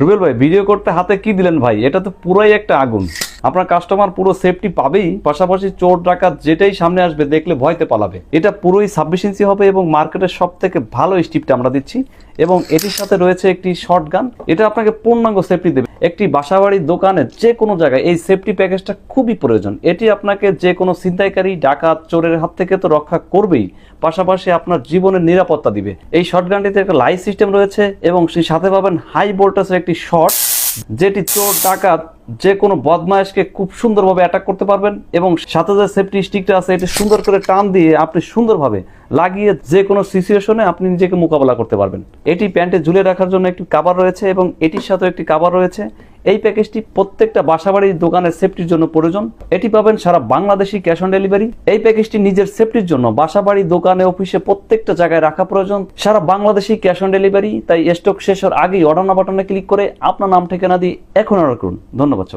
রুবেল ভাই ভিডিও করতে হাতে কি দিলেন ভাই? এটা তো পুরাই একটা আগুন। আপনার কাস্টমার পুরো সেফটি পাবেই, পাশাপাশি চোর, ডাকাত যেটাই সামনে আসবে, দেখলে ভয়তে পালাবে। এটা পুরোই ছাব্বিশ ইঞ্চি হবে এবং মার্কেটের সব থেকে ভালো স্টিপটা আমরা দিচ্ছি। এবং এটির সাথে রয়েছে একটি শর্ট গান এটা আপনাকে পূর্ণাঙ্গ সেফটি দেবে। একটি বাসাবাড়ির দোকানে যে কোনো জায়গায় এই সেফটি প্যাকেজটা খুবই প্রয়োজন। এটি আপনাকে যে কোনো ছিনতাইকারী, ডাকাত, চোরের হাত থেকে তো রক্ষা করবেই। পাশাপাশি আপনার জীবনের নিরাপত্তা দিবে। এই শর্ট গানটিতে একটা লাইট সিস্টেম রয়েছে এবং সেই সাথে পাবেন হাই ভোল্টেজের একটি শট যেটি চোর, ডাকাত, যে কোনো বদমায়েশকে খুব সুন্দরভাবে অ্যাটাক করতে পারবেন এবং সাথে যে সেফটি স্টিকটা আছে, এটি সুন্দর করে টান দিয়ে আপনি সুন্দরভাবে লাগিয়ে যে কোনো সিচুয়েশনে আপনি নিজেকে মোকাবেলা করতে পারবেন। এটি প্যান্টে ঝুলে রাখার জন্য একটি কাবার রয়েছে এবং এটির সাথে একটি কাবার রয়েছে। এই প্যাকেজটি প্রত্যেকটা বাসাবাড়ির দোকানের সেফটির জন্য প্রয়োজন। এটি পাবেন সারা বাংলাদেশি ক্যাশ অন ডেলিভারি এই প্যাকেজটি নিজের সেফটির জন্য বাসাবাড়ি, দোকানে, অফিসে প্রত্যেকটা জায়গায় রাখা প্রয়োজন। সারা বাংলাদেশি ক্যাশ অন ডেলিভারি তাই স্টক শেষ হওয়ার আগেই অর্ডার বাটনে ক্লিক করে আপনার নাম, ঠিকানা দিয়ে এখন অর্ডার করুন। ধন্যবাদ।